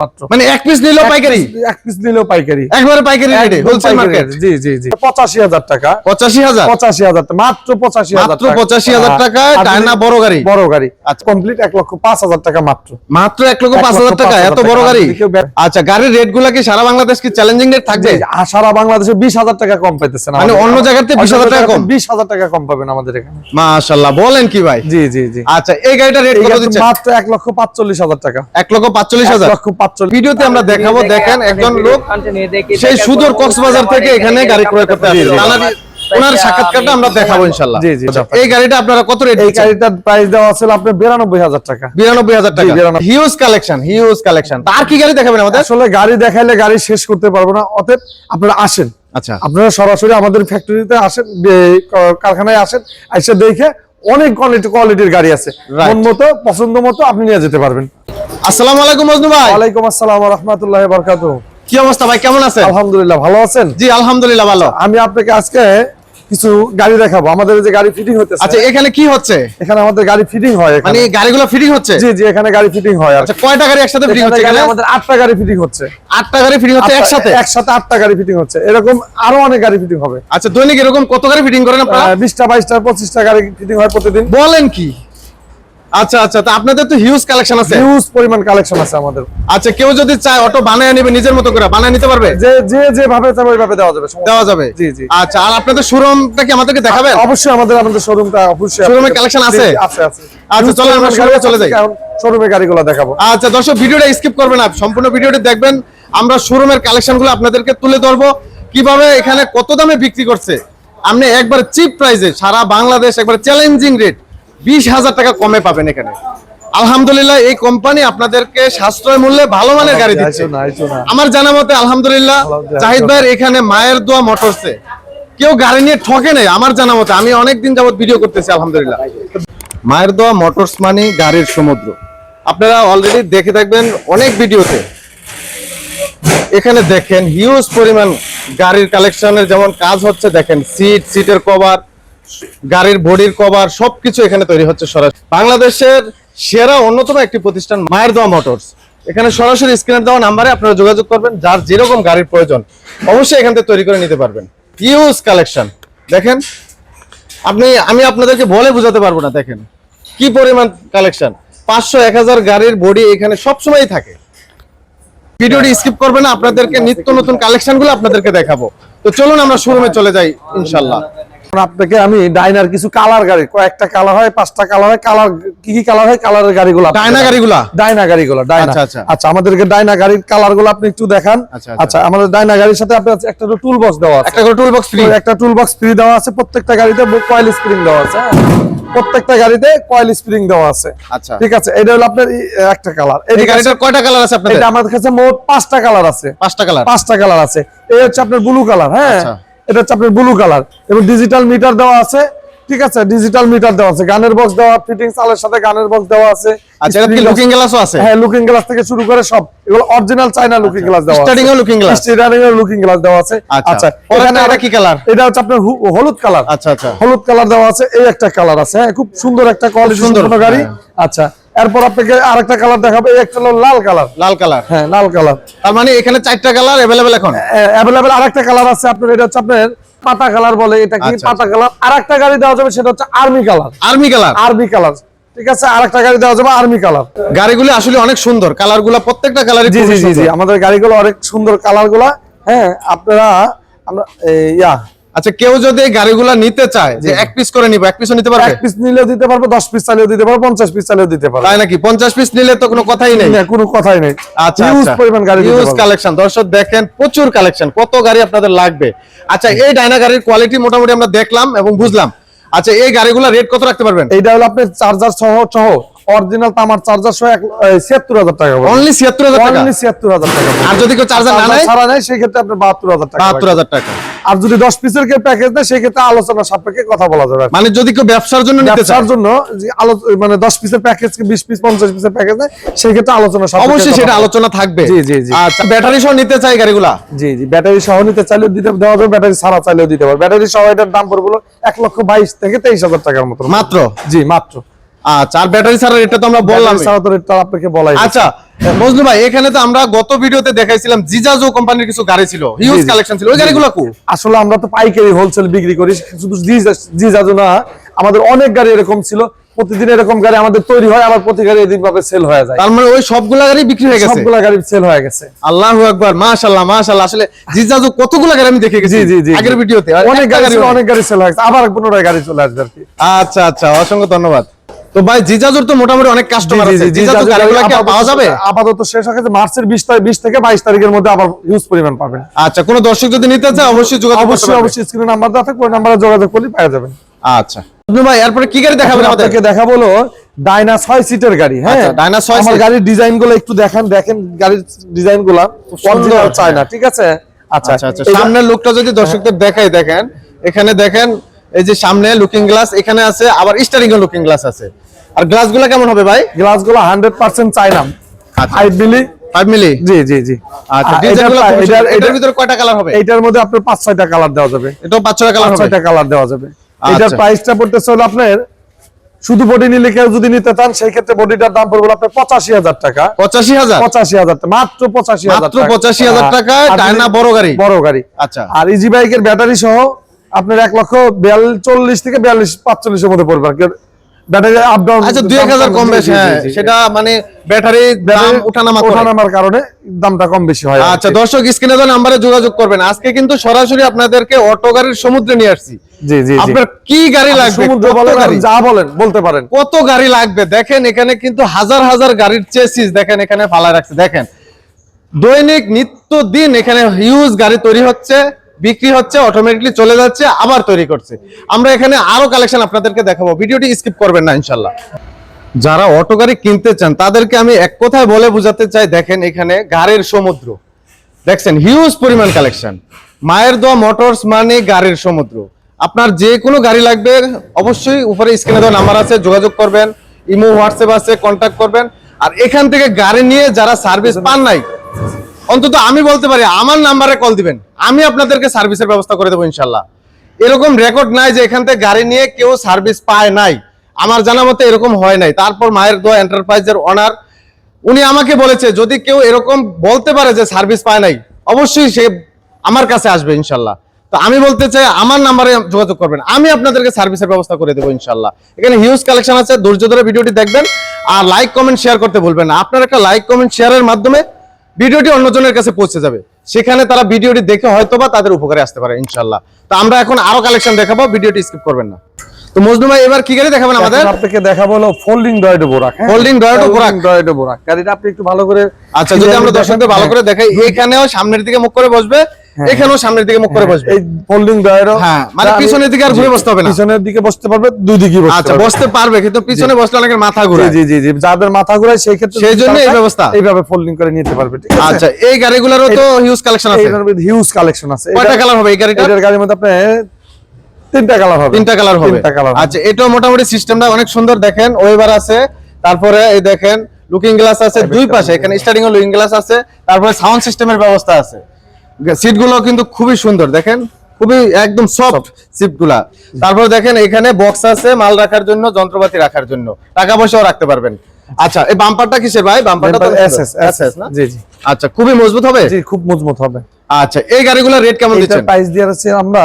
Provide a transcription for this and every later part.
মাত্র। মানে এক পিস নিলেও পাইকারি? এক পিস নিলেও পাইকারি। একবারে পাইকারি রেটে হোলসেল মার্কেট জি জি জি। পঁচাশি হাজার টাকা। পঁচাশি হাজার? পঁচাশি হাজার টাকা মাত্র পঁচাশি হাজার মাত্র 85,000 টাকায় ডায়না বড় গাড়ি। বড় গাড়ি। আচ্ছা। আচ্ছা কমপ্লিট এক লক্ষ পাঁচ হাজার টাকা মাত্র। মাত্র এক লক্ষ এক পাঁচ লক্ষ হাজার টাকা এত বড় গাড়ি? যদি কেউ বে- আচ্ছা গাড়ির রেট কি সারা বাংলাদেশ কি চ্যালেঞ্জিং রেট থাকবে? আর সারা বাংলাদেশে বিশ হাজার টাকা কম পাইতেছেন মানে অন্য জায়গাতে 20,000 টাকা কম? বিশ হাজার টাকা কম পাবেন আমাদের এখানে। মাশাল্লাহ বলেন কি ভাই? জি জি জি। আচ্ছা এই গাড়িটা রেট কত মাত্র এক লক্ষ পাঁচচল্লিশ হাজার টাকা। এক লক্ষ পাঁচচল্লিশ হাজার? লক্ষ ভিডিওতে আমরা দেখাবো দেখেন একজন লোক সেই সুদূর কক্সবাজার থেকে এখানে গাড়ি ক্রয় করতে আসছে। ওনার সাক্ষাৎকারটা আমরা দেখাবো ইনশাল্লাহ জি, জি। এই গাড়িটা আপনারা কত রেট এই গাড়িটার প্রাইস দেওয়া আছে আপনার বিরানব্বই হাজার টাকা। বিরানব্বই হাজার টাকা। হিউজ কালেকশন হিউজ কালেকশন আর কি গাড়ি দেখাবেন আমাদের? আসলে গাড়ি দেখাইলে গাড়ি শেষ করতে পারব না। অতএব আপনারা আসেন। আচ্ছা। আপনারা সরাসরি আমাদের ফ্যাক্টরিতে আসেন কারখানায় আসেন এসে দেখে অনেক কোয়ালিটি কোয়ালিটির গাড়ি আছে. মন মতো পছন্দ মতো আপনি নিয়ে যেতে পারবেন। আসসালামু আলাইকুম মজনু ভাই। ওয়ালাইকুম আসসালাম রহমতুল্লাহ বরকাত কি অবস্থা ভাই কেমন আছেন? আলহামদুলিল্লাহ ভালো আছেন? জি আলহামদুলিল্লাহ ভালো। আমি আপনাকে আজকে কিছু গাড়ি দেখাবো। আমাদের যে গাড়ি ফিটিং হতেছে আচ্ছা এখানে কি হচ্ছে? এখানে আমাদের গাড়ি ফিটিং হয় মানে গাড়িগুলো ফিটিং হচ্ছে? জি জি এখানে গাড়ি ফিটিং হয়। আচ্ছা কয়টা গাড়ি একসাথে ফিটিং হচ্ছে এখানে? আমাদের আটটা গাড়ি ফিটিং হচ্ছে। আটটা গাড়ি ফিটিং হচ্ছে একসাথে? একসাথে আটটা গাড়ি ফিটিং হচ্ছে। এরকম আরও অনেক গাড়ি ফিটিং হবে। আচ্ছা দৈনিক এরকম কত গাড়ি ফিটিং করেন আপনারা? আহ, বিশটা বাইশটা পঁচিশটা গাড়ি ফিটিং হয় প্রতিদিন। বলেন কি? আচ্ছা আচ্ছা তা আপনাদের তো হিউজ কালেকশন আছে। হিউজ পরিমাণ কালেকশন আছে আমাদের। আচ্ছা কেউ যদি চায় অটো বানায় নেবে নিজের মতো করে বানায় নিতে পারবে? যে যে চাবে ওইভাবে দেওয়া যাবে দেওয়া যাবে? জি, জি। আচ্ছা আর আপনাদের শোরুমটা কি আমাদেরকে দেখাবেন? অবশ্যই আমাদের আমাদের শোরুমটা অবশ্যই collection জি, আছে? আছে আছে। আচ্ছা, চলো আমরা এ চলে যাই। শোরুমে গাড়িগুলো দেখাবো। আচ্ছা দর্শক ভিডিওটা স্কিপ করবেন না সম্পূর্ণ ভিডিওটি দেখবেন। আমরা শোরুমের কালেকশনগুলো আপনাদেরকে তুলে ধরবো। কীভাবে এখানে কত দামে বিক্রি করছে? আপনি একবার চিপ প্রাইসে সারা বাংলাদেশ একবার চ্যালেঞ্জিং রেট বিশ হাজার টাকা কমে পাবেন এখানে। আলহামদুলিল্লাহ এই কোম্পানি আপনাদেরকে সাশ্রয় মূল্যে ভালো মানের গাড়ি দিচ্ছে। আইসো না আমার জানা মতে আলহামদুলিল্লাহ আলহামদুলিল্লাহ। জাহিদ ভাইয়ের এখানে মায়ের দোয়া মোটরসে কেউ গাড়ি নিয়ে ঠকে নেই আমার জানা মতে। আমি অনেকদিন যাবত ভিডিও করতেছি আলহামদুলিল্লাহ। মায়ের দোয়া মোটরস মানে গাড়ির সমুদ্র। আপনারা অলরেডি দেখে থাকবেন অনেক ভিডিওতে এখানে দেখেন হিউজ পরিমাণ গাড়ির কালেকশনের যেমন কাজ হচ্ছে দেখেন সিট সিটের কভার গাড়ির বডির কভার সবকিছু এখানে তৈরি হচ্ছে সরাসরি। বাংলাদেশের সেরা অন্যতম একটি প্রতিষ্ঠান মায়ের দোয়া মোটরস। এখানে সরাসরি স্ক্রিনে দেওয়া নাম্বারে আপনারা যোগাযোগ করবেন, যার যেরকম গাড়ির প্রয়োজন, অবশ্যই এখান থেকে তৈরি করে নিতে পারবেন। হিউজ কালেকশন দেখেন, আপনি, আমি আপনাদেরকে বলে বোঝাতে পারব না, দেখেন। কি পরিমাণ কালেকশন পাঁচশো, এক হাজার গাড়ির বডি এখানে সবসময়ই থাকে। ভিডিওটি স্কিপ করবেন আপনাদেরকে নিত্য নতুন কালেকশনগুলো আপনাদেরকে দেখাবো। তো চলুন আমরা শোরুমে চলে যাই ইনশাল্লাহ আপনাকে আমি ডাইনার কিছু কালার গাড়ি কয়েকটা কালার হয় পাঁচটা কালার হয় কালার কি কি কালার হয় কালারের গাড়িগুলো ডায়না গাড়িগুলা? ডাইনা গাড়িগুলো ডাইনা। আচ্ছা, আচ্ছা। আচ্ছা আমাদেরকে ডাইনা গাড়ির কালারগুলো আপনি একটু দেখান। আচ্ছা, আচ্ছা। আচ্ছা আমাদের ডাইনা গাড়ির সাথে আপনার একটা টুল বক্স দেওয়া আছে। একটা করে টুল বক্স ফ্রি একটা টুল বক্স ফ্রি দেওয়া আছে প্রত্যেকটা গাড়িতে কয়েল স্প্রিং দেওয়া আছে হ্যাঁ। প্রত্যেকটা গাড়িতে কয়েল স্প্রিং দেওয়া আছে। আচ্ছা। ঠিক আছে এটা হলো আপনার একটা কালার। এই গাড়িটার কয়টা কালার আছে আপনাদের? এটা আমাদের কাছে মোট পাঁচটা কালার আছে। পাঁচটা কালার। পাঁচটা কালার আছে। এই হচ্ছে আপনার ব্লু কালার হ্যাঁ? আচ্ছা। এটা হচ্ছে আপনার ব্লু কালার এবং ডিজিটাল মিটার দেওয়া আছে ঠিক আছে? ডিজিটাল মিটার দেওয়া আছে। গানের বক্স দেওয়া ফিটিং চালের সাথে গানের বক্স দেওয়া আছে। আচ্ছা এটা কি লুকিং গ্লাসও আছে? হ্যাঁ লুকিং গ্লাস থেকে শুরু করে সব। এগুলো অরিজিনাল চাইনা লুকিং গ্লাস দেওয়া আছে। স্টার্টিং এও লুকিং গ্লাস স্টিয়ারিং এর লুকিং গ্লাস দেওয়া আছে। আচ্ছা। আচ্ছা এখানে এটা কি কালার? এটা হচ্ছে আপনার হলুদ কালার আচ্ছা আচ্ছা। হলুদ কালার দেওয়া আছে এই একটা কালার আছে। হ্যাঁ খুব সুন্দর একটা কোয়ালিটি সুন্দর, সুন্দর গাড়ি। হ্যাঁ। আচ্ছা এরপর আপনাকে আরেকটা কালার দেখাবো এই একটা হলো লাল কালার লাল কালার হ্যাঁ লাল কালার তার মানে এখানে চারটা কালার অ্যাভেলেবেল এখন? অ্যাভেলেবেল আরেকটা কালার আছে আপনার এটা হচ্ছে আপনার পাতা কালার বলে এটা কি আচ্ছা, পাতা কালার আরেকটা গাড়ি দেওয়া যাবে সেটা হচ্ছে army colour army colour army colour ঠিক আছে আরেকটা গাড়ি দেওয়া যাবে আর্মি কালার গাড়িগুলো আসলে অনেক সুন্দর কালারগুলা প্রত্যেকটা কালারই জি জি জি জি আমাদের গাড়িগুলো অনেক সুন্দর কালারগুলা। হ্যাঁ আপনারা আমরা ইয়া আচ্ছা কেউ যদি এই গাড়িগুলা নিতে চায় যে এক পিস করে নিব এক পিসও নিতে পারবে? এক পিস নিলেও দিতে পারব দশ পিস চালিয়েও দিতে পারব পঞ্চাশ পিস চালিয়েও দিতে পারব। তাই নাকি? পঞ্চাশ পিস নিলে তো কোনো কথাই নেই। না, কোনো কথাই নেই। আচ্ছা হিউজ আচ্ছা। পরিমাণ গাড়ি পারব। কালেকশন দর্শক দেখেন প্রচুর কালেকশন কত গাড়ি আপনাদের লাগবে? আচ্ছা এই ডাইনা গাড়ির কোয়ালিটি মোটামুটি আমরা দেখলাম এবং বুঝলাম। আচ্ছা এই গাড়িগুলো রেট কত রাখতে পারবেন? এইটা হলো আপনার চার্জার সহ সহ অরিজিনাল তামার চার্জার সহ ছিয়াত্তর হাজার টাকা অনলি ছিয়াত্তর হাজার টাকা? অনলি ছিয়াত্তর হাজার টাকা আর যদি কেউ চার্জার না নেয়? ছাড়া নেয় সেই ক্ষেত্রে আপনার বাহাত্তর হাজার টাকা বাহাত্তর। হাজার টাকা। আর যদি দশ পিসের কেউ প্যাকেজ দেয় সেই ক্ষেত্রে আলোচনা সাপেক্ষে কথা বলা যাবে। মানে যদি কেউ ব্যবসার জন্য ব্যবসার জন্য মানে দশ পিসের প্যাকেজ বিশ পিস পঞ্চাশ পিসের প্যাকেজ দেয় সেই ক্ষেত্রে আলোচনা অবশ্যই সেটা আলোচনা থাকবে। জি, জি, জি। আচ্ছা ব্যাটারি সহ নিতে চাই গাড়িগুলা? জি জি ব্যাটারি সহ নিতে চাইলেও দিতে দেওয়া যাবে ব্যাটারি ছাড়া চাইলেও দিতে পারবে ব্যাটারি সহ এটার দাম পড়বে এক লক্ষ বাইশ থেকে তেইশ হাজার টাকার মতো মাত্র? জি মাত্র। আচ্ছা আর ব্যাটারি ছাড়া এটা তো আমরা বললাম ছাড়া তো রেটটা আপনাকে বলাই আচ্ছা মজনু ভাই এখানে তো আমরা গত ভিডিওতে দেখাইছিলাম জিজাজো কোম্পানির কিছু গাড়ি ছিল হিউজ। কালেকশন ছিল। ওই গাড়িগুলো কু? আসলে আমরা তো পাইকারি হোলসেল বিক্রি করি শুধু জি- জি না আমাদের অনেক গাড়ি এরকম ছিল প্রতিদিন এরকম গাড়ি আমাদের তৈরি হয় আবার প্রতি গাড়ি এদিন ভাবে সেল হয়ে যায়। তার মানে ওই সবগুলা গাড়ি বিক্রি হয়ে গেছে? সবগুলা গাড়ি সেল হয়ে গেছে। আল্লাহু আকবার মাশাআল্লাহ মাশাআল্লাহ। আসলে জিজাজো কতগুলা গাড়ি আমি দেখে গেছি জি জি জি আগের ভিডিওতে। অনেক গাড়ি অনেক গাড়ি সেল হয়ে গেছে আবার পুনরায় গাড়ি চলে আসবে আর কি। আচ্ছা আচ্ছা অসংখ্য ধন্যবাদ। তো ভাই জিজাজুর তো মোটামুটি অনেক কাস্টমার আছে। জি, জি, জিজাজু গাড়িগুলো কি পাওয়া যাবে? আপাতত শেষ হয়ে গেছে মার্চের বিশ তারিখ বিশ থেকে বাইশ তারিখের মধ্যে আবার হিউজ পরিমাণ পাবেন। আচ্ছা কোনো দর্শক যদি নিতে চায় অবশ্যই যোগাযোগ করতে অবশ্যই অবশ্যই স্ক্রিনে নাম্বার দেওয়া থাকবে ওই নাম্বারে যোগাযোগ করলে পেয়ে যাবেন আচ্ছা। মজনু ভাই এরপরে কি গাড়ি দেখাবেন এখন আমাদের? আপনাকে দেখা বলো ডাইনা ছয় সিটের গাড়ি হ্যাঁ? আচ্ছা, ডাইনা ছয় আমার সিট। গাড়ির ডিজাইনগুলো একটু দেখেন দেখেন গাড়ির ডিজাইনগুলা সুন্দর। চায় না ঠিক আছে? আচ্ছা আচ্ছা আচ্ছা। সামনের লুকটা যদি দর্শকদের দেখাই দেখেন। এখানে দেখেন এই যে সামনে লুকিং গ্লাস এখানে আছে আবার স্টারিং এর লুকিং গ্লাস আছে। আর গ্লাসগুলা কেমন হবে ভাই? গ্লাসগুলো হান্ড্রেড পার্সেন্ট চাইনাম আচ্ছা। ফাইভ মিলি ফাইভ মিলি জি জি জি। আচ্ছা এটার- এটার- এটার এটার- ভিতরে কয়টা কালার হবে? এইটার মধ্যে আপনার পাঁচ ছয়টা কালার দেওয়া যাবে। এটাও পাঁচ ছয়টা কালার কালার দেওয়া যাবে। আচ্ছা। এটার প্রাইসটা পড়তেছে হলো আপনার শুধু বডি নিলে কেউ যদি নিতে চান সেই ক্ষেত্রে বডিটার দাম পড়বে আপনার পঁচাশি হাজার টাকা। পঁচাশি হাজার? পঁচাশি হাজার মাত্র পঁচাশি হাজার মাত্র 85,000 টাকায় আর ডায়না বড় গাড়ি। বড় গাড়ি। আচ্ছা। আর ইজি বাইকের ব্যাটারি সহ আপনার এক লক্ষ বিয়াল্লিশ চল্লিশ থেকে বিয়াল্লিশ পাঁচচল্লিশের মধ্যে পড়বে। ব্যাটারি আপ ডাউন আচ্ছা দুই এক হাজার কম বেশি হ্যাঁ সেটা মানে ব্যাটারি দাম ওঠানামা ওঠানামার কারণে দামটা কম বেশি হয় আচ্ছা দর্শক স্ক্রিনে তো নাম্বারে যোগাযোগ করবেন আজকে কিন্তু সরাসরি আপনাদেরকে অটো গাড়ির সমুদ্রে নিয়ে আসছি। জি জি আপনার কি গাড়ি লাগবে? সমুদ্র বলেন যা বলেন বলতে পারেন। কত গাড়ি লাগবে? দেখেন এখানে কিন্তু হাজার হাজার গাড়ির চেসিস দেখেন এখানে ফালা রাখছে। দেখেন দৈনিক নিত্য দিন এখানে হিউজ গাড়ি তৈরি হচ্ছে। বিক্রি হচ্ছে অটোমেটিকলি চলে যাচ্ছে, আবার তৈরি করছে। আমরা এখানে আরও কালেকশন আপনাদেরকে দেখাবো। ভিডিওটি স্কিপ করবেন না ইনশাল্লাহ যারা অটো গাড়ি কিনতে চান, তাদেরকে আমি এক কথায় বলে বোঝাতে চাই, দেখেন এখানে গাড়ির সমুদ্র। দেখছেন হিউজ পরিমাণ কালেকশন মায়ের দোয়া মোটরস মানে গাড়ির সমুদ্র। আপনার যে কোনো গাড়ি লাগবে, অবশ্যই উপরে স্ক্রিনে দেওয়া নাম্বার আছে, যোগাযোগ করবেন, ইমো, হোয়াটসঅ্যাপ আছে কন্ট্যাক্ট করবেন। আর এখান থেকে গাড়ি নিয়ে যারা সার্ভিস পান নাই অন্তত আমি বলতে পারি, আমার নাম্বারে কল দিবেন। আমি আপনাদেরকে সার্ভিসের ব্যবস্থা করে দেবো ইনশাল্লাহ এরকম রেকর্ড নাই যে এখান থেকে গাড়ি নিয়ে কেউ সার্ভিস পায় নাই। আমার জানা মতে এরকম হয় নাই। তারপর মায়ের দোয়া এন্টারপ্রাইজের অনার উনি আমাকে বলেছে, যদি কেউ এরকম বলতে পারে যে সার্ভিস পায় নাই, অবশ্যই সে আমার কাছে আসবে ইনশাল্লাহ তো আমি বলতে চাই, আমার নাম্বারে যোগাযোগ করবেন। আমি আপনাদেরকে সার্ভিসের ব্যবস্থা করে দেবো ইনশাল্লাহ এখানে হিউজ কালেকশন আছে ধৈর্য ধরে ভিডিওটি দেখবেন। আর লাইক কমেন্ট শেয়ার করতে ভুলবেন না। আপনার একটা লাইক কমেন্ট শেয়ারের মাধ্যমে ভিডিওটি অন্যজনের কাছে পৌঁছে যাবে। সেখানে তারা ভিডিওটি দেখে হয়তো বা তাদের উপকারে আসতে পারে ইনশাল্লাহ তো আমরা এখন আরও কালেকশন দেখাবো ভিডিওটি স্কিপ করবেন না। তো মজনু ভাই এবার কি গাড়ি দেখাবেন আমাদের? আপনাকে দেখাবো হলো ফোল্ডিং ডয়েডো বোরাক ফোল্ডিং Toyota বোরাক ডয়েডো বোরাক গাড়িটা আপনি একটু ভালো করে আচ্ছা যদি আমরা দর্শকদের ভালো করে দেখাই এখানেও সামনের দিকে মুখ করে বসবে। এখানেও সামনের দিকে মুখ করে বসবে। এই ফোল্ডিং ডয়েডো হ্যাঁ, মানে পিছনের দিকে আর ঘুরে বসতে হবে না। পিছনের দিকে বসতে পারবে দুই দিকে বসতে আচ্ছা বসতে পারবে কিন্তু পিছনে বসলে অনেকের মাথা ঘুরে জি জি জি যাদের মাথা ঘুরায় সেই ক্ষেত্রে সেই জন্য এই ব্যবস্থা? এইভাবে ফোল্ডিং করে নিতে পারবে ঠিক আছে? আচ্ছা এই গাড়িগুলোরও তো হিউজ কালেকশন আছে। এইটার মধ্যে হিউজ কালেকশন আছে। কয়টা কালার হবে এই গাড়িটা এটার গাড়ির মধ্যে আপনি তিনটা কালার হবে। তিনটা কালার হবে। তিনটা কালার আচ্ছা এটাও মোটামুটি সিস্টেমটা অনেক সুন্দর দেখেন ওয়েবার আছে তারপরে এই দেখেন লুকিং গ্লাস আছে দুই পাশে এখানে স্টার্টিং এ লুকিং গ্লাস আছে তারপরে সাউন্ড সিস্টেমের ব্যবস্থা আছে। সিটগুলো কিন্তু খুবই সুন্দর দেখেন? খুবই একদম সফট সিটগুলা তারপর দেখেন এখানে বক্স আছে মাল রাখার জন্য যন্ত্রপাতি রাখার জন্য। টাকা পয়সাও রাখতে পারবেন। আচ্ছা এই বাম্পারটা কিসের ভাই? বাম্পারটা তো এসএস এসএস না? জি জি। আচ্ছা খুবই মজবুত হবে? জি খুব মজবুত হবে। আচ্ছা এই গাড়িগুলোর রেট কেমন দিচ্ছেন? প্রাইস দিয়ে আছে আমরা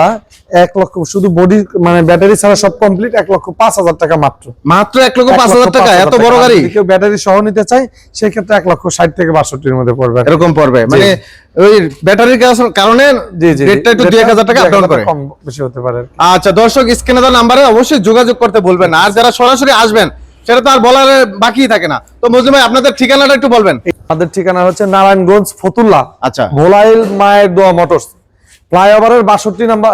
এক লক্ষ শুধু বডি মানে ব্যাটারি ছাড়া সব কমপ্লিট এক লক্ষ পাঁচ হাজার টাকা মাত্র। মাত্র এক লক্ষ পাঁচ হাজার টাকা এত বড় গাড়ি? কেউ ব্যাটারি সহ নিতে চায় সেক্ষেত্রে এক লক্ষ ষাট থেকে বাষট্টির মধ্যে পড়বে। এরকম পড়বে। মানে ওই ব্যাটারির কারণে জি জি রেটটা একটু দুই এক হাজার টাকা করে। কম বেশি হতে পারে আচ্ছা দর্শক স্ক্রিনে দেওয়া নাম্বারে অবশ্যই যোগাযোগ করতে বলবেন আর যারা সরাসরি আসবেন সেটা তো আর বলার বাকি থাকে না। তো মজলুম ভাই আপনাদের ঠিকানাটা একটু বলবেন। আমাদের ঠিকানা হচ্ছে নারায়ণগঞ্জ ফতুল্লা আচ্ছা। ভোলাইল মায়ের দোয়া মোটরস। ফ্লাইওভারের বাষট্টি নাম্বার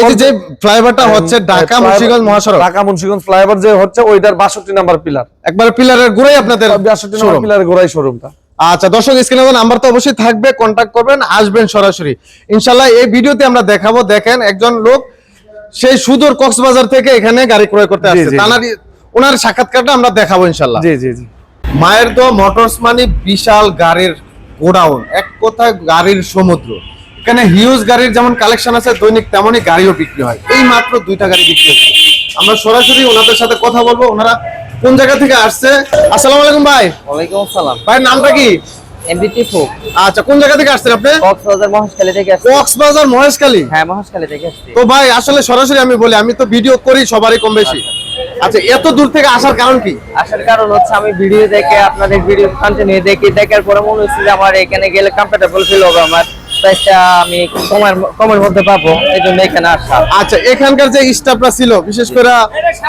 এই যে ফ্লাইওভারটা হচ্ছে ঢাকা মুন্সিগঞ্জ মহাসড়ক। ঢাকা মুন্সিগঞ্জ ফ্লাইওভার যে হচ্ছে ওইটার বাষট্টি নাম্বার পিলার। একবার পিলারের গুড়াই আপনাদের বাষট্টি। নাম্বার পিলারের গোড়াই শোরুমটা আচ্ছা দর্শক স্ক্রিনে নাম্বার তো অবশ্যই থাকবে কন্ট্যাক্ট করবেন আসবেন সরাসরি। ইনশাল্লাহ এই ভিডিওতে আমরা দেখাবো দেখেন একজন লোক সেই সুদূর কক্সবাজার থেকে এখানে গাড়ি ক্রয় করতে আসছে। জি। ওনার সাক্ষাৎকারটা আমরা দেখাবো ইনশাল্লাহ জি জি জি। মায়ের তো মোটরস মানে বিশাল গাড়ির গোডাউন এক কথায় গাড়ির সমুদ্র। এখানে হিউজ গাড়ির যেমন কালেকশন আছে দৈনিক তেমনই গাড়িও বিক্রি হয়। এই মাত্র দুইটা গাড়ি বিক্রি হচ্ছে। আমরা সরাসরি ওনাদের সাথে কথা বলব ওনারা কোন জায়গা থেকে আসছে? আসসালামু আলাইকুম ভাই। ওয়ালাইকুম আসসালাম। ভাই নামটা কি? এমবিটি ফুক আচ্ছা কোন জায়গা থেকে আসছেন আপনি? কক্সবাজার মহেশখালী থেকে আসছি। কক্সবাজার মহেশখালী? হ্যাঁ মহেশখালী থেকে আসছি। তো ভাই আসলে সরাসরি আমি বলি আমি তো ভিডিও করি সবারই কম বেশি। আচ্ছা। এত দূর থেকে আসার কারণ কি? আসার কারণ হচ্ছে আমি ভিডিও দেখে আপনাদের ভিডিও কন্টিনিউ দেখি দেখার পরে মনে হচ্ছে যে আমার এখানে গেলে কমফোর্টেবল ফিল হবে আমার। প্রাইসটা আমি কমের কমের মধ্যে পাবো এই জন্য এখানে আসা। আচ্ছা এখানকার যে স্টাফরা ছিল, বিশেষ করে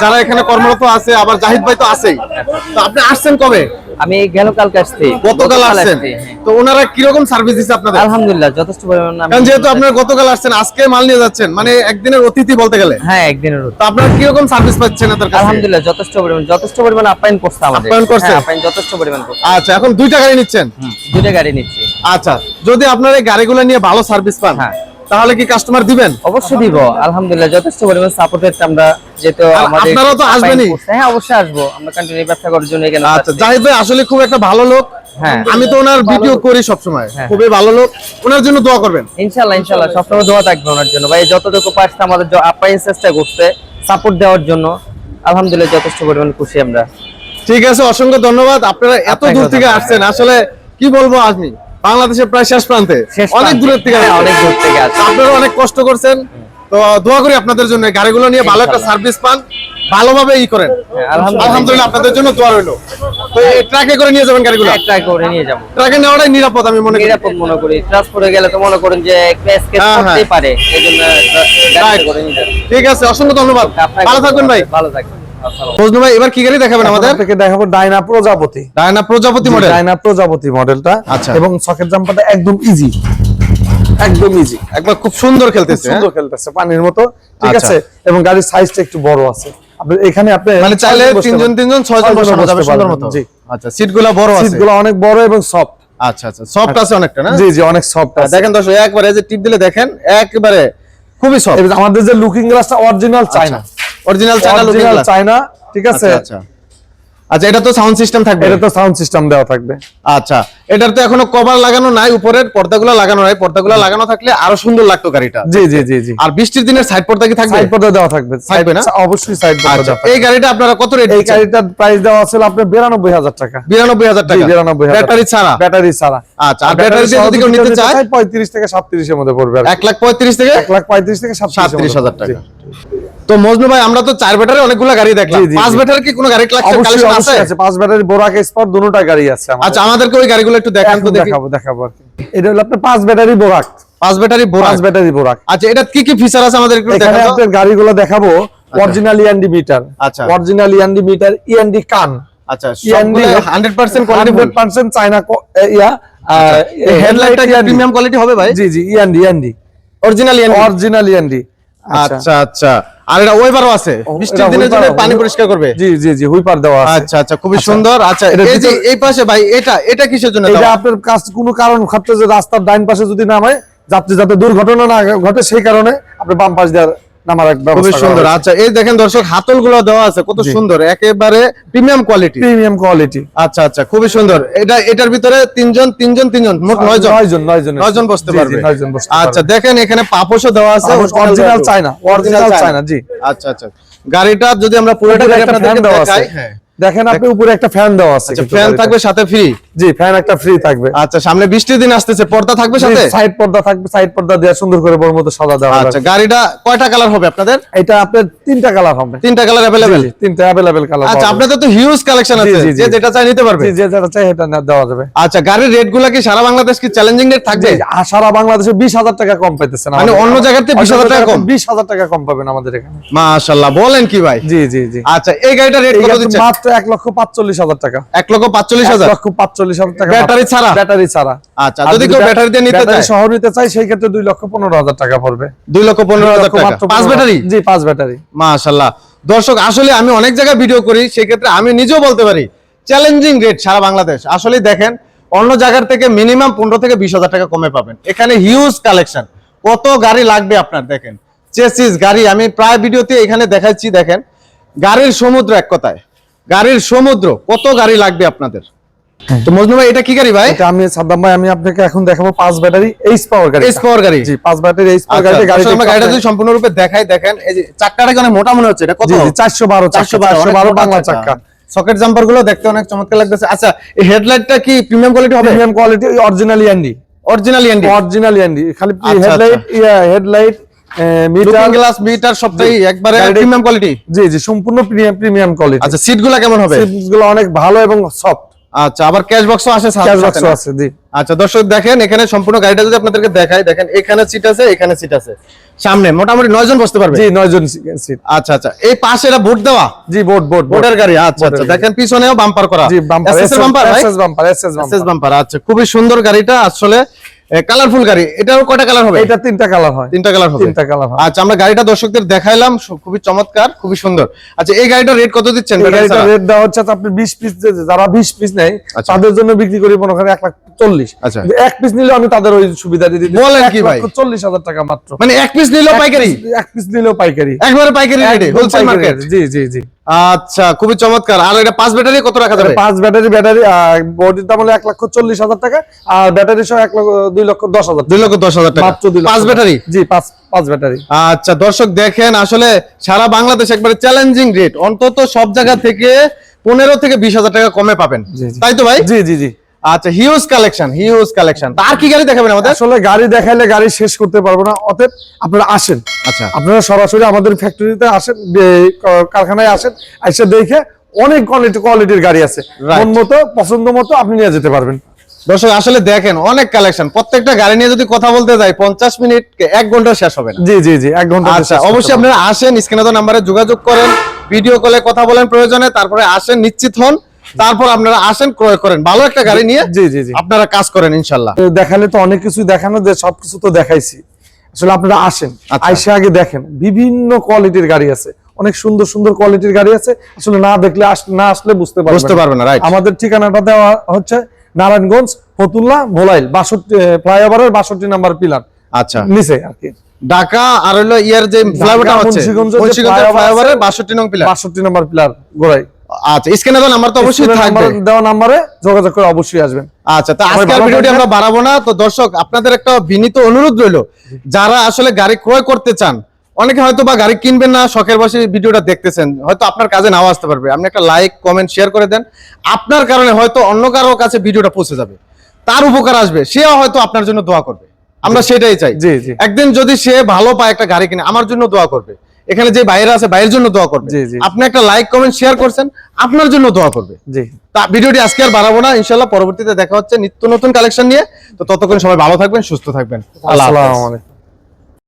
যারা এখানে কর্মরত আছে, আবার জাহিদ ভাই তো আছেই। তো আপনি আসছেন কবে? আমি গেল কালকে আসছি। গতকাল আসছেন? হ্যাঁ। তো ওনারা কীরকম সার্ভিস দিচ্ছে আপনাদের? আলহামদুলিল্লাহ যথেষ্ট পরিমাণ কারণ যেহেতু আপনারা গতকাল আসছেন আজকে মাল নিয়ে যাচ্ছেন মানে একদিনের অতিথি বলতে গেলে। হ্যাঁ একদিনের তো আপনারা কীরকম সার্ভিস পাচ্ছেন এদের কাছে? আলহামদুলিল্লাহ যথেষ্ট পরিমাণ যথেষ্ট পরিমাণ আপ্যায়ন করছে আমাদের। আপ্যায়ন করছে? হ্যাঁ, আপ্যায়ন যথেষ্ট পরিমাণ করছে। আচ্ছা এখন দুইটা গাড়ি নিচ্ছেন? দুইটা গাড়ি নিচ্ছি। আচ্ছা যদি আপনারা এই গাড়িগুলো নিয়ে ভালো সার্ভিস পান হ্যাঁ। তাহলে কি কাস্টমার দিবেন? অবশ্যই দিব আলহামদুলিল্লাহ যথেষ্ট পরিমাণ সাপোর্টেড আমরা যেহেতু আমাদের আপনারাও তো আসবেনই? হ্যাঁ অবশ্যই আসব। আমরা কন্টিনিউ ব্যবসা করার জন্য এখানে আচ্ছা জাহিদ ভাই আসলে খুব একটা ভালো লোক। হ্যাঁ। আমি তো ওনার ভিডিও করি সবসময়। হ্যাঁ। খুবই ভালো লোক। ওনার জন্য দোয়া করবেন। ইনশাল্লাহ ইনশাল্লাহ সবসময় দোয়া থাকবে ওনার জন্য। ভাই যতটুকু পারছে আমাদের আপ্যায়ন চেষ্টা করতে সাপোর্ট দেওয়ার জন্য। আলহামদুলিল্লাহ যথেষ্ট পরিমাণ খুশি আমরা। ঠিক আছে অসংখ্য ধন্যবাদ। আপনারা এত দূর থেকে আসছেন। আসলে কি বলব আমি বাংলাদেশের প্রায় শেষ প্রান্তে। অনেক দূরের থেকে হ্যাঁ, অনেক দূর থেকে। আপনারা অনেক কষ্ট করছেন। তো দোয়া করি আপনাদের জন্য গাড়িগুলো নিয়ে ভালো একটা সার্ভিস পান ভালোভাবে ই করেন। হ্যাঁ, আলহামদুলিল্লাহ। আপনাদের জন্য দোয়া রইল। তো এই ট্রাকে করে নিয়ে যাবেন গাড়িগুলো? ট্রাই করে নিয়ে যাব। ট্রাকে নেওয়াটাই নিরাপদ আমি মনে করি। নিরাপদ মনে করি। ট্রান্সপোর্টে গেলে তো মনে করেন যে ক্র্যাশ কেস হ্যাঁ, হ্যাঁ। পারে। এই জন্য করে নিয়ে যাব। ঠিক আছে অসংখ্য ধন্যবাদ। ভালো থাকবেন ভাই। ভালো থাকবেন। ফজলু ভাই এবার কি গাড়ি দেখাবেন আমাদের আমাদের? থেকে দেখাবো ডাইনা প্রজাপতি। ডায়না প্রজাপতি মডেল ডাইনা প্রজাপতি মডেলটা আচ্ছা। এবং সকেট জাম্পারটা একদম ইজি একদম ইজি একবার খুব সুন্দর খেলতেছে? সুন্দর খেলতেছে পানির মতো ঠিক আচ্ছা। আছে? এবং গাড়ির সাইজটা একটু বড় আছে। এখানে আপনি মানে চাইলে ছয়জন বসতে তিনজন তিনজন ছয়জন ছয়জন বসানো যাবে সুন্দর মতো। জি। আচ্ছা সিটগুলো বড় আছে। সিটগুলো অনেক বড় এবং সফট আচ্ছা আচ্ছা সফট আছে অনেকটা না? জি জি অনেক সফট আছে। দেখেন দর্শক একবারে যে টিপ দিলে দেখেন একবারে খুবই সফট আমাদের যে লুকিং গ্লাসটা original China original China original China ঠিক আছে? আচ্ছা আচ্ছা। আচ্ছা এটা তো সাউন্ড সিস্টেম থাকবে। এটা তো সাউন্ড সিস্টেম দেওয়া থাকবে। আচ্ছা এটার তো এখনও কভার লাগানো নাই উপরের পর্দাগুলো লাগানো নাই। পর্দাগুলো লাগানো থাকলে আরও সুন্দর লাগতো গাড়িটা। জি জি জি জি। আর বৃষ্টির দিনের সাইড পর্দা কি থাকবে? সাইড পর্দা দেওয়া থাকবে। থাকবে না? অবশ্যই সাইড পর্দা আচ্ছা। এই গাড়িটা আপনারা কত রেট এই গাড়িটার প্রাইস দেওয়া আছে আপনার বিরানব্বই হাজার টাকা। বিরানব্বই হাজার টাকা। বিরানব্বই ব্যাটারি ছাড়া? ব্যাটারি ছাড়া। আচ্ছা আর ব্যাটারি যদি কেউ নিতে চায়? পঁয়ত্রিশ থেকে সাতত্রিশের মধ্যে পড়বে আর কি। এক লাখ পঁয়ত্রিশ থেকে? এক লাখ পঁয়ত্রিশ থেকে সাতত্রিশ হাজার টাকা। জি। তো মজনু ভাই আমরা তো চার ব্যাটারি অনেকগুলো গাড়ি দেখলাম। পাঁচ। ব্যাটারি কি কোনো গাড়ি কালেকশন আছে? পাঁচ ব্যাটারি বোরাক স্পট দুটোটা গাড়ি আছে। আচ্ছা আমাদেরকে ওই গাড়িগুলো একটু দেখান তো দেখি। দেখাবো দেখাবো আর কি। এটা হলো আপনার পাঁচ ব্যাটারি বোরাক পাঁচ ব্যাটারি বোরাক পাঁচ ব্যাটারি বোরাক আচ্ছা এটা কি কি ফিচার আছে আমাদের একটু তো? আপনার গাড়িগুলো দেখাবো। অরিজিনাল ইএনডি মিটার আচ্ছা। অরিজিনাল ইএনডি মিটার ইএনডি কান। আচ্ছা hundred percent quality hundred percent China কো- এ, ইয়া হেডলাইটটা কি প্রিমিয়াম কোয়ালিটি হবে ভাই? জি জি END END original original END আচ্ছা। আচ্ছা আর এটা ওয়েবারও আছে। বৃষ্টির দিনের জন্য পানি পরিষ্কার করবে। জি জি জি হুইপার দেওয়া আছে। আচ্ছা আচ্ছা খুবই সুন্দর। আচ্ছা এই যে এই পাশে ভাই এটা এটা কিসের জন্য এটা আপনার কাজ কোনো কারণ ঘটছে যে রাস্তার ডাইন পাশে যদি নামায় যাত্রী যাতে দুর্ঘটনা না ঘটে সেই কারণে আপনি বাম পাশ দিয়ে নামার খুবই সুন্দর। আচ্ছা এই দেখেন দর্শক হাতলগুলো দেওয়া আছে কত সুন্দর। একেবারে প্রিমিয়াম কোয়ালিটি প্রিমিয়াম কোয়ালিটি আচ্ছা আচ্ছা খুবই সুন্দর। এটা এটার ভিতরে তিনজন তিনজন তিনজন মোট নয় জন নয় জন নয় জন নয় জন বসতে পারবে। নয় জন বসতে আচ্ছা দেখেন এখানে পাপোশও দেওয়া আছে। অরিজিনাল চায়না অরিজিনাল চায়না জি। আচ্ছা আচ্ছা। গাড়িটা যদি আমরা পুরোটা গাড়ি দেওয়া আছে। দেখাই হ্যাঁ। দেখেন আপনি উপরে একটা ফ্যান দেওয়া আছে আচ্ছা ফ্যান থাকবে সাথে ফ্রি জি ফ্যান একটা ফ্রি থাকবে। আচ্ছা সামনে বৃষ্টির দিন আসতেছে পর্দা থাকবে সাথে? সাইড পর্দা থাকবে সাইড পর্দা দেওয়া সুন্দর করে বড় মতো সাদা দেওয়া আচ্ছা আচ্ছা গাড়িটা কয়টা কালার হবে আপনাদের? এটা আপনার তিনটা কালার হবে। তিনটা কালার জি, তিনটা অ্যাভেলেবেল কালার আচ্ছা আপনাদের তো হিউজ কালেকশন আছে যে যেটা চাই নিতে পারবে? জি যে যেটা চাই সেটা না দেওয়া যাবে। আচ্ছা গাড়ির রেটগুলা কি সারা বাংলাদেশ কি চ্যালেঞ্জিং রেট থাকবে? আর সারা বাংলাদেশে বিশ হাজার টাকা কম পাইতেছেন মানে অন্য জায়গার থেকে 20,000 টাকা কম? বিশ হাজার টাকা কম পাবেন আমাদের এখানে। মাশাআল্লাহ বলেন কি ভাই? জি জি জি। আচ্ছা এই গাড়িটা রেট কত গাড়ি দিচ্ছে মাত্র এক লক্ষ পাঁচচল্লিশ হাজার টাকা। এক লক্ষ পাঁচচল্লিশ হাজার? লক্ষ পাঁচচল্লিশ হাজার টাকা ব্যাটারি ছাড়া? ব্যাটারি ছাড়া। আচ্ছা যদি কেউ ব্যাটারি দিয়ে নিতে চায়? সহ নিতে চাই সেই ক্ষেত্রে দুই লক্ষ পনেরো হাজার টাকা পড়বে। দুই লক্ষ পনেরো হাজার টাকা। পাঁচ ব্যাটারি? জি পাঁচ ব্যাটারি। মাশাআল্লাহ। দর্শক আসলে আমি অনেক জায়গায় ভিডিও করি সেই ক্ষেত্রে আমি নিজেও বলতে পারি চ্যালেঞ্জিং রেট সারা বাংলাদেশ। আসলে দেখেন অন্য জায়গার থেকে মিনিমাম পনেরো থেকে বিশ হাজার টাকা কমে পাবেন। এখানে হিউজ কালেকশন কত গাড়ি লাগবে আপনার দেখেন। চেসিস গাড়ি আমি প্রায় ভিডিওতে এখানে দেখাচ্ছি দেখেন। গাড়ির সমুদ্র এক কথায়। গাড়ির সমুদ্র কত গাড়ি লাগবে আপনাদের? তো মজনু ভাই এটা কি গাড়ি ভাই? এটা আমি সাদ্দাম ভাই আমি আপনাকে এখন দেখাবো পাঁচ ব্যাটারি এইচ পাওয়ার গাড়ি এস পাওয়ার গাড়ি। জি পাঁচ ব্যাটারি এইচ পাওয়ার আচ্ছা, গাড়ি গাড়ি আমরা গাড়িটা যদি সম্পূর্ণরূপে দেখাই দেখেন এই যে চাক্কাটা কি অনেক মোটা মনে হচ্ছে? এটা কত? জি জি চারশো বারো চারশো চারশো বারো বাংলা চাক্কা। সকেট জাম্পারগুলো দেখতে অনেক চমৎকার লাগতেছে। আচ্ছা এই হেডলাইটটা কি প্রিমিয়াম কোয়ালিটি হবে? প্রিমিয়াম কোয়ালিটি অরিজিনাল ইয়ান্ডি অরিজিনাল এন্ডি অরিজিনাল ইয়ান্ডি খালি আচ্ছা, headlight headlight meter glass meter সবটাই একবারে প্রিমিয়াম কোয়ালিটি জি জি সম্পূর্ণ প্রিমিয়াম প্রিমিয়াম কোয়ালিটি আচ্ছা সিট কেমন হবে? গুলো অনেক ভালো এবং সফট আচ্ছা আবার ক্যাশ বক্সও আছে ক্যাশ বক্সও আছে জি। আচ্ছা দর্শক দেখেন এখানে সম্পূর্ণ গাড়িটা যদি আপনাদেরকে দেখাই দেখেন এখানে সিট আছে এখানে সিট আছে। সামনে মোটামুটি নয় জন বসতে পারবে? জি নয় জন সিট আচ্ছা আচ্ছা এই পাশে এটা বোর্ড দেওয়া? জি বোর্ড বোর্ড বোর্ডের গাড়ি আচ্ছা আচ্ছা দেখেন পিছনেও বাম্পার করা। জি বাম্পার এসএস বাম্পার ভাই SS bumper SS bumper SS bumper আচ্ছা খুবই সুন্দর গাড়িটা আসলে কালারফুল গাড়ি। এটাও কয়টা কালার হবে? এটা তিনটা কালার হয়। তিনটা কালার হবে। তিনটা কালার হয়। আচ্ছা আমরা গাড়িটা দর্শকদের দেখাইলাম। খুবই চমৎকার খুবই সুন্দর। আচ্ছা এই গাড়িটা রেট কত দিচ্ছেন? গাড়িটা রেট দেওয়া হচ্ছে আপনি বিশ পিস যারা বিশ পিস নেয় আচ্ছা। তাদের জন্য বিক্রি করি মনে করেন এক লাখ চল্লিশ। আচ্ছা। এক পিস নিলে আমি তাদের ওই সুবিধা দিয়ে দিই বলেন কি ভাই? লক্ষ চল্লিশ হাজার টাকা মাত্র। মানে এক পিস নিলেও পাইকারি? এক পিস নিলেও পাইকারি। একবারে পাইকারি রেটে হোলসেল মার্কেট জি জি জি। আচ্ছা খুবই চমৎকার। আর এটা পাঁচ ব্যাটারি কত রাখা যাবে? পাঁচ ব্যাটারি ব্যাটারি বডির দাম হলো এক লক্ষ চল্লিশ হাজার টাকা আর ব্যাটারি সহ এক লক্ষ দুই লক্ষ দশ হাজার দুই লক্ষ দশ হাজার টাকা। পাঁচ ব্যাটারি? জি পাঁচ পাঁচ ব্যাটারি। আচ্ছা দর্শক দেখেন আসলে সারা বাংলাদেশ একবারে চ্যালেঞ্জিং রেট অন্তত সব জায়গা থেকে পনেরো থেকে বিশ হাজার টাকা কমে পাবেন। তাই তো ভাই? জি জি জি। আচ্ছা হিউজ কালেকশন হিউজ কালেকশন আর কি গাড়ি দেখাবেন আমাদের? আসলে গাড়ি দেখাইলে গাড়ি শেষ করতে পারব না। অতএব আপনারা আসেন। আচ্ছা। আপনারা সরাসরি আমাদের ফ্যাক্টরিতে আসেন কারখানায় আসেন এসে দেখে অনেক কোয়ালিটি কোয়ালিটির গাড়ি আছে. মন মতো পছন্দ মতো আপনি নিয়ে যেতে পারবেন। দর্শক আসলে দেখেন অনেক কালেকশন প্রত্যেকটা গাড়ি নিয়ে যদি কথা বলতে যাই পঞ্চাশ মিনিট এক ঘণ্টা শেষ হবে না। জি জি জি এক ঘণ্টা আচ্ছা অবশ্যই আপনারা আসেন স্ক্রিনে তো নাম্বারে যোগাযোগ করেন ভিডিও কলে কথা বলেন প্রয়োজনে তারপরে আসেন নিশ্চিত হন। তারপর আপনারা আসেন ক্রয় করেন। ভালো একটা গাড়ি নিয়ে জি জি জি। আপনারা কাজ করেন ইনশাল্লাহ। দেখালে তো অনেক কিছু দেখানো যে সবকিছু তো দেখাইছি। আসলে আপনারা আসেন আচ্ছা। আইসে আগে দেখেন। বিভিন্ন কোয়ালিটির গাড়ি আছে। অনেক সুন্দর সুন্দর কোয়ালিটির গাড়ি আছে। আসলে না দেখলে না আসলে বুঝতে পারবেন বুঝতে পারবেন না, right. আমাদের ঠিকানাটা দেওয়া হচ্ছে নারায়ণগঞ্জ ফতুল্লা ভোলাইল বাষট্টি ফ্লাইওভারের বাষট্টি নাম্বার পিলার। আচ্ছা। নিচে আর কি। ঢাকা আর হলো ইয়ার যে ফ্লাইওভারটা হচ্ছে মুন্সিগঞ্জের যে মুন্সিগঞ্জের flyover ফ্লাইওভারে আছে, 62 নং পিলার। বাষট্টি নাম্বার পিলার গোড়াই। আচ্ছা স্ক্রিনে তো নাম্বার তো অবশ্যই থাকবে। দেওয়া নাম্বারে যোগাযোগ করে অবশ্যই আসবেন। আচ্ছা তো আজকের ভিডিওটি আমরা বাড়াবো না। তো দর্শক আপনাদের একটা বিনীত অনুরোধ রইল যারা আসলে গাড়ি ক্রয় করতে চান অনেকে হয়তো বা গাড়ি কিনবেন না শখের বসে ভিডিওটা দেখতেছেন হয়তো আপনার কাজে নাও আসতে পারবে। আপনি একটা লাইক কমেন্ট শেয়ার করে দেন। আপনার কারণে হয়তো অন্য কারও কাছে ভিডিওটা পৌঁছে যাবে। তার উপকার আসবে সেও হয়তো আপনার জন্য দোয়া করবে। আমরা সেটাই চাই। একদিন যদি সে ভালো পায় একটা গাড়ি কিনে আমার জন্য দোয়া করবে। এখানে যে বাইরে আছে বাইরের জন্য দোয়া করবে। আপনি একটা লাইক কমেন্ট শেয়ার করছেন আপনার জন্য দোয়া করবে। জি। তা ভিডিওটি আজকে আর বাড়াবো না ইনশাল্লাহ পরবর্তীতে দেখা হচ্ছে নিত্য নতুন কালেকশন নিয়ে। তো ততক্ষণ সবাই ভালো থাকবেন সুস্থ থাকবেন। আল্লাহ আলাইকুম।